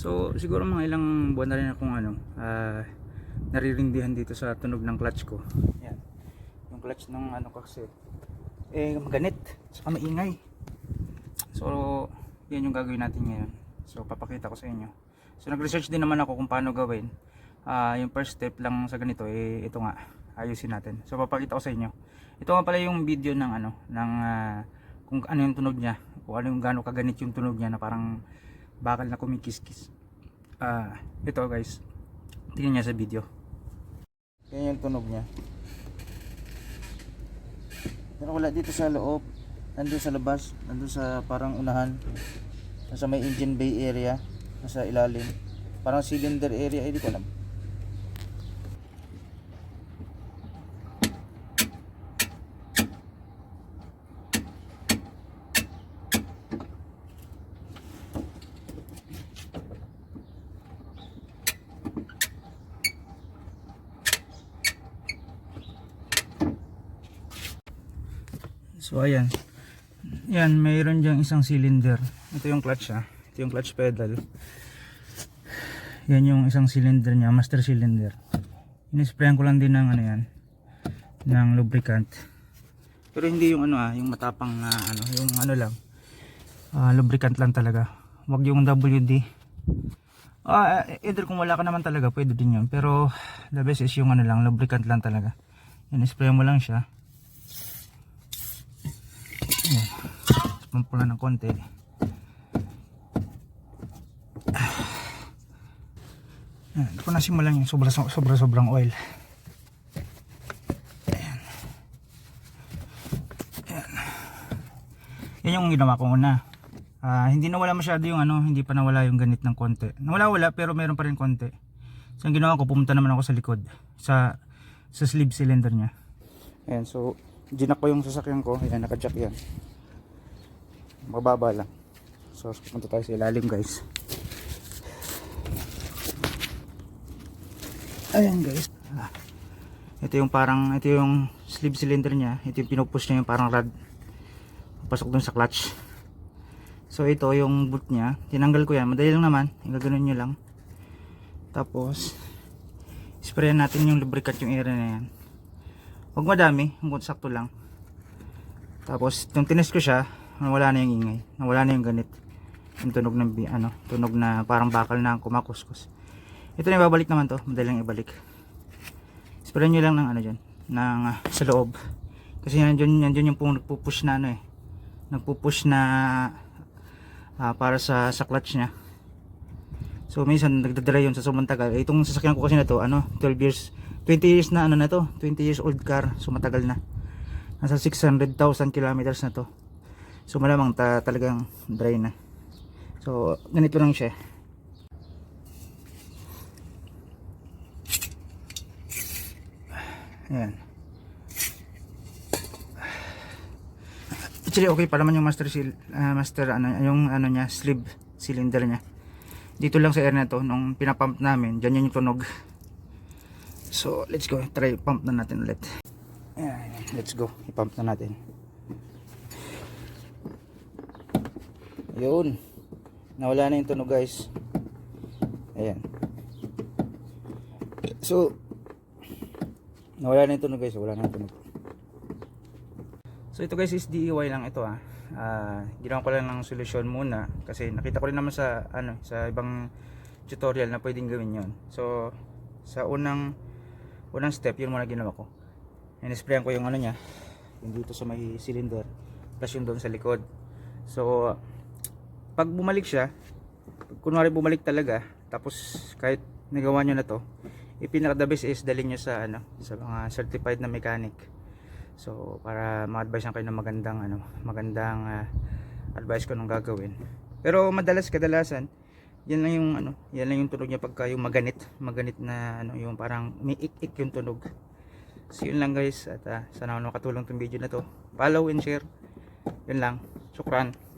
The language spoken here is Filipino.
So siguro mga ilang buwan na rin akong ano, ah, naririndihan dito sa tunog ng clutch ko. Yan. Yung clutch ng ano kasi eh maganit, saka maingay. So yan yung gagawin natin ngayon. So papakita ko sa inyo. So nag-research din naman ako kung paano gawin. Ah, yung first step lang sa ganito eh ito nga ayusin natin. So papakita ko sa inyo. Ito nga pala yung video ng ano ng ah, kung ano yung tunog niya, kung ano yung gaano kaganit yung tunog niya na parang bakal na kumikis-kis. Ah, ito guys. Tingnan niya sa video. Yan yung tunog niya. Pero wala dito sa loob. Nandun sa labas. Nandun sa parang unahan. Nasa may engine bay area. Nasa ilalim. Parang cylinder area. Eh, di ko alam. So ayan. Yan, mayroon diyang isang cylinder. Ito yung clutch ha. Ito yung clutch pedal. Yan yung isang cylinder niya, master cylinder. Inisprayan ko lang din ng ano yan, ng lubricant. Pero hindi yung ano ah, yung matapang na ano, yung ano lang. ah, lubricant lang talaga. Wag yung WD. Ah, either kung wala ka naman talaga, pwede din yun. Pero the best is yung ano lang, lubricant lang talaga. Yan, spray mo lang siya. Ayan. Pampula ng konti. Ayan. Ito ko nasimulan yung sobra, sobra sobrang oil. Ayan. Ayan. Yan yung ginawa ko una. Ah, hindi nawala masyado yung ano, hindi pa nawala yung ganit ng konti. Nawala wala pero meron pa rin konti. So ang ginawa ko, pumunta naman ako sa likod sa sa sleeve cylinder niya. Ayan, so ginak ko yung sasakyan ko. Ayan, naka-jack yan. Mababa lang. So, punta tayo sa ilalim guys. Ayan guys. Ah, ito yung parang, ito yung sleeve cylinder niya. Ito yung pinupush niya yung parang rod. Pasok dun sa clutch. So ito yung boot niya. Tinanggal ko yan. Madali lang naman. Gaganon nyo lang. Tapos, sprayan natin yung lubricant yung area na yan. Huwag madami, hanggang sakto lang. Tapos, nung tinest ko siya, nawala na yung ingay. Nawala na yung ganit. Yung tunog ng, ano, tunog na parang bakal na kumakuskus. Ito na ibabalik naman to, madali lang ibalik. Sprayan nyo lang ng ano dyan, ng ah, sa loob. Kasi yan dyan, yan dyan yung pong nagpupush na ano eh. Nagpupush na ah, para sa, sa clutch niya. So minsan nagdadala yun sa sobrang tagal. Eh, Itong sasakyan ko kasi na to, ano, 12 years, 20 years na ano na to, 20 years old car, so matagal na. Nasa 600,000 kilometers na to. So malamang ta talagang dry na. So ganito lang siya. Ayan. Actually okay pa naman yung master seal, ah, master ano yung ano niya sleeve cylinder niya. Dito lang sa air na to nung pinapump namin, diyan yung tunog. So, let's go. Try pump na natin ulit. Ayan, let's go. I-pump na natin. Yun. Nawala na yung tunog, guys. Ayan. So, nawala na yung tunog, guys. Wala na yung tunog. So ito guys is DIY lang ito ah. Ah, ginawa ko lang ng solusyon muna kasi nakita ko rin naman sa ano sa ibang tutorial na pwedeng gawin 'yon. So sa unang unang step yun muna ginawa ko. In-sprayan ko yung ano niya, yung dito sa may cylinder plus yung doon sa likod. So pag bumalik siya, kunwari bumalik talaga, tapos kahit nagawa nyo na to, ipinaka the best is dalhin nyo sa ano, sa mga certified na mechanic. So para ma-advise kayo ng magandang ano, magandang ah, advice ko nung gagawin. Pero madalas kadalasan yan lang yung ano, yan lang yung tunog niya pagka yung maganit, maganit na ano, yung parang may ik-ik yung tunog. So yun lang guys at ah, sana makatulong tong video na to. Follow and share. Yun lang. Syukran.